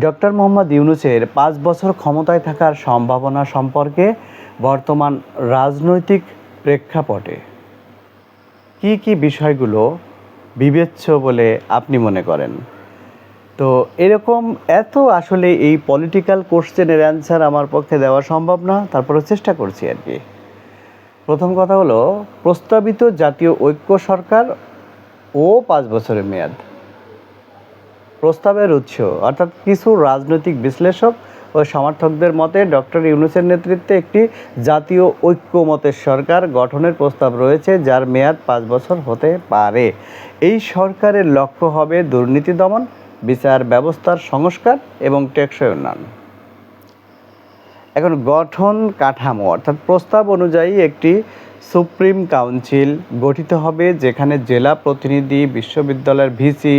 Doctor Mohammad ইউনুসের পাঁচ বছর ক্ষমতায় থাকার সম্ভাবনা সম্পর্কে বর্তমান রাজনৈতিক প্রেক্ষাপটে কি কি বিষয়গুলো বিবেচ্য বলে আপনি মনে করেন? তো এরকম এত আসলে এই পলিটিক্যাল কোশ্চেনের অ্যান্সার আমার পক্ষে দেওয়া সম্ভব না তারপরে চেষ্টা করছি আর কি। প্রথম কথা হলো, প্রস্তাবিত জাতীয় ঐক্য সরকার ও পাঁচ বছরের মেয়াদ। প্রস্তাবের উৎস। অর্থাৎ কিছু রাজনৈতিক বিশ্লেষক ও সমর্থকদের মতে ডক্টর ইউনুসের নেতৃত্বে একটি জাতীয় ঐক্যমতের সরকার গঠনের প্রস্তাব রয়েছে, যার মেয়াদ পাঁচ বছর হতে পারে। এই সরকারের লক্ষ্য হবে দুর্নীতি দমন, বিচার ব্যবস্থার সংস্কার এবং টেকসই উন্নয়ন। এখন গঠন কাঠামো, অর্থাৎ প্রস্তাব অনুযায়ী একটি সুপ্রিম কাউন্সিল গঠিত হবে, যেখানে জেলা প্রতিনিধি, বিশ্ববিদ্যালয়ের ভিসি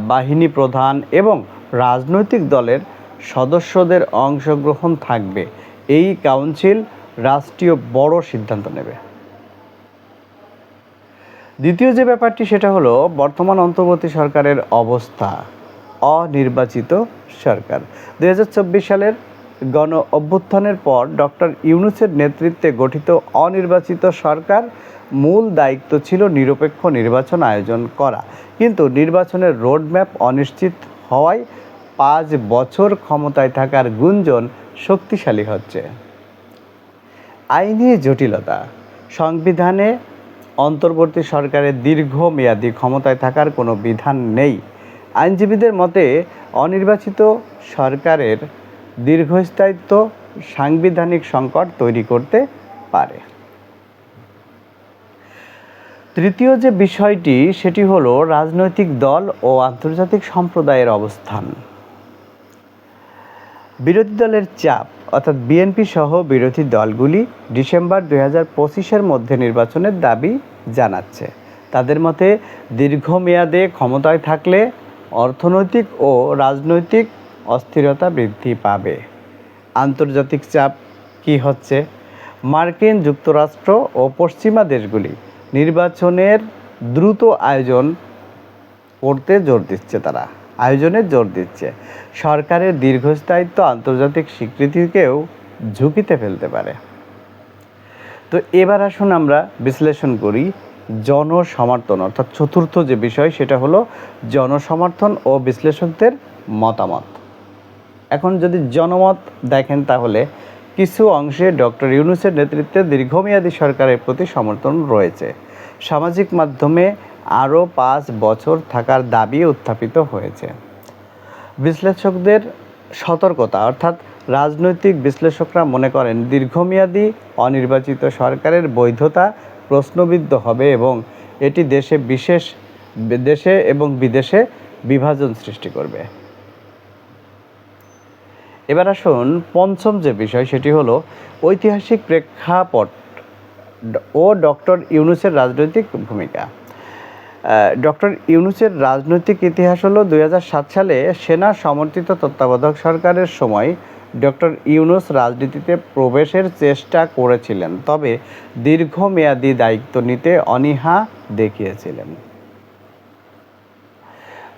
বাহিনী প্রধান এবং রাজনৈতিক দলের সদস্যদের অংশগ্রহণ থাকবে। এই কাউন্সিল রাষ্ট্রীয় বড় সিদ্ধান্ত নেবে। দ্বিতীয় যে ব্যাপারটি, সেটা হলো বর্তমান অন্তর্বর্তী সরকারের অবস্থা। অনির্বাচিত সরকার। দু হাজার চব্বিশ সালের গণ অভ্যুত্থানের পর ডক্টর ইউনুসের নেতৃত্বে গঠিত অনির্বাচিত সরকার মূল দায়িত্ব ছিল নিরপেক্ষ নির্বাচন আয়োজন করা। কিন্তু নির্বাচনের রোডম্যাপ অনিশ্চিত হওয়ায় পাঁচ বছর ক্ষমতায় থাকার গুঞ্জন শক্তিশালী হচ্ছে। আইনি জটিলতা। সংবিধানে অন্তর্বর্তী সরকারের দীর্ঘমেয়াদী ক্ষমতায় থাকার কোনো বিধান নেই। আইনজীবীদের মতে অনির্বাচিত সরকারের দীর্ঘস্থায়িত্ব সাংবিধানিক সংকট তৈরি করতে পারে। তৃতীয় যে বিষয়টি, সেটি হলো রাজনৈতিক দল ও আন্তর্জাতিক সম্প্রদায়ের অবস্থান। বিরোধী দলের চাপ, অর্থাৎ বিএনপি সহ বিরোধী দলগুলি ডিসেম্বর দুই হাজার পঁচিশের মধ্যে নির্বাচনের দাবি জানাচ্ছে। তাদের মতে দীর্ঘমেয়াদে ক্ষমতায় থাকলে অর্থনৈতিক ও রাজনৈতিক অস্থিরতা বৃদ্ধি পাবে। আন্তর্জাতিক চাপ কি হচ্ছে? মার্কিন যুক্তরাষ্ট্র ও পশ্চিমা দেশগুলি নির্বাচনের দ্রুত আয়োজন করতে জোর দিচ্ছে তারা। আয়োজনে জোর দিচ্ছে। সরকারের দীর্ঘস্থায়িত্ব আন্তর্জাতিক স্বীকৃতিকেও ঝুঁকিতে ফেলতে পারে। তো এবার আসুন আমরা বিশ্লেষণ করি জনসমর্থন, অর্থাৎ চতুর্থ যে বিষয় সেটা হলো জনসমর্থন ও বিশ্লেষকদের মতামত। এখন যদি জনমত দেখেন তাহলে কিছু অংশে ডক্টর ইউনুসের নেতৃত্বে দীর্ঘমেয়াদী সরকারের প্রতি সমর্থন রয়েছে। সামাজিক মাধ্যমে আরও পাঁচ বছর থাকার দাবি উত্থাপিত হয়েছে। বিশ্লেষকদের সতর্কতা, অর্থাৎ রাজনৈতিক বিশ্লেষকরা মনে করেন দীর্ঘমেয়াদী অনির্বাচিত সরকারের বৈধতা প্রশ্নবিদ্ধ হবে এবং এটি দেশে বিশেষ, দেশে এবং বিদেশে বিভাজন সৃষ্টি করবে। এবার আসুন পঞ্চম যে বিষয়, সেটি হলো ঐতিহাসিক প্রেক্ষাপট ও ডক্টর ইউনুসের রাজনৈতিক ভূমিকা। ডক্টর ইউনুসের রাজনৈতিক ইতিহাস হলো দু হাজার সাত সালে সেনা সমর্থিত তত্ত্বাবধায়ক সরকারের সময় ডক্টর ইউনুস রাজনীতিতে প্রবেশের চেষ্টা করেছিলেন, তবে দীর্ঘমেয়াদী দায়িত্ব নিতে অনীহা দেখিয়েছিলেন।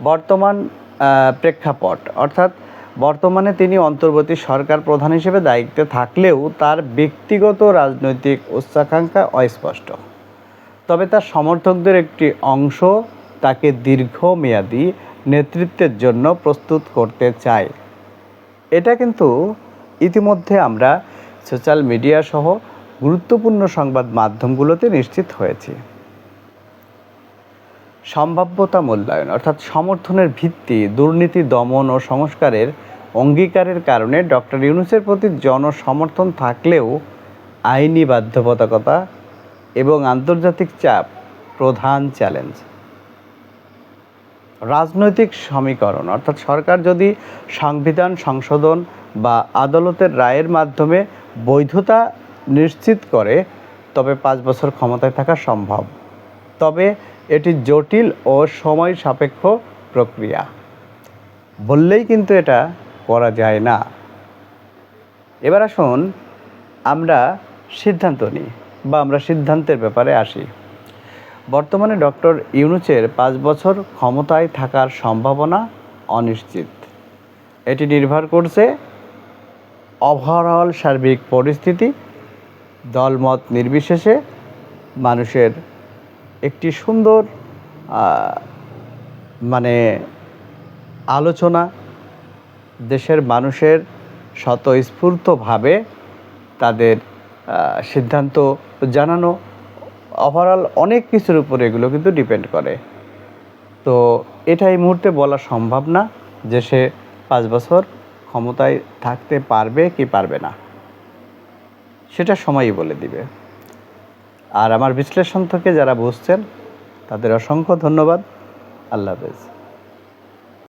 বর্তমান প্রেক্ষাপট, অর্থাৎ বর্তমানে তিনি অন্তর্বর্তী সরকার প্রধান হিসেবে দায়িত্বে থাকলেও তার ব্যক্তিগত রাজনৈতিক উচ্চাকাঙ্ক্ষা অস্পষ্ট। তবে তার সমর্থকদের একটি অংশ তাকে দীর্ঘমেয়াদী নেতৃত্বের জন্য প্রস্তুত করতে চায়। এটা কিন্তু ইতিমধ্যে আমরা সোশ্যাল মিডিয়া সহ গুরুত্বপূর্ণ সংবাদ মাধ্যমগুলোতে নিশ্চিত হয়েছি। সম্ভাব্যতা মূল্যায়ন, অর্থাৎ সমর্থনের ভিত্তি, দুর্নীতি, দমন ও সংস্কারের অঙ্গীকারের কারণে ডক্টর ইউনুসের প্রতি জনসমর্থন থাকলেও আইনি বাধ্যবাধকতা এবং আন্তর্জাতিক চাপ প্রধান চ্যালেঞ্জ। রাজনৈতিক সমীকরণ, অর্থাৎ সরকার যদি সংবিধান, সংশোধন বা আদালতের রায়ের মাধ্যমে বৈধতা নিশ্চিত করে, তবে পাঁচ বছর ক্ষমতায় থাকা সম্ভব। তবে এটি জটিল ও সময় সাপেক্ষ প্রক্রিয়া। বললেই কিন্তু এটা করা যায় না। এবার আসুন আমরা সিদ্ধান্ত নিই বা আমরা সিদ্ধান্তের ব্যাপারে আসি। বর্তমানে ডক্টর ইউনুসের পাঁচ বছর ক্ষমতায় থাকার সম্ভাবনা অনিশ্চিত। এটি নির্ভর করছে ওভারঅল সার্বিক পরিস্থিতি, দলমত নির্বিশেষে মানুষের একটি সুন্দর মানে আলোচনা দেশের মানুষের স্বতঃস্ফূর্তভাবে তাদের সিদ্ধান্ত জানানো ওভারঅল অনেক কিছুর উপরে এগুলো কিন্তু ডিপেন্ড করে। তো এটা এই মুহূর্তে বলা সম্ভব না যে সে পাঁচ বছর ক্ষমতায় থাকতে পারবে কি পারবে না। সেটা সময়ই বলে দিবে। আর আমার বিশ্লেষণ থেকে যারা বুঝছেন তাদের অসংখ্য ধন্যবাদ। আল্লাহ হাফেজ।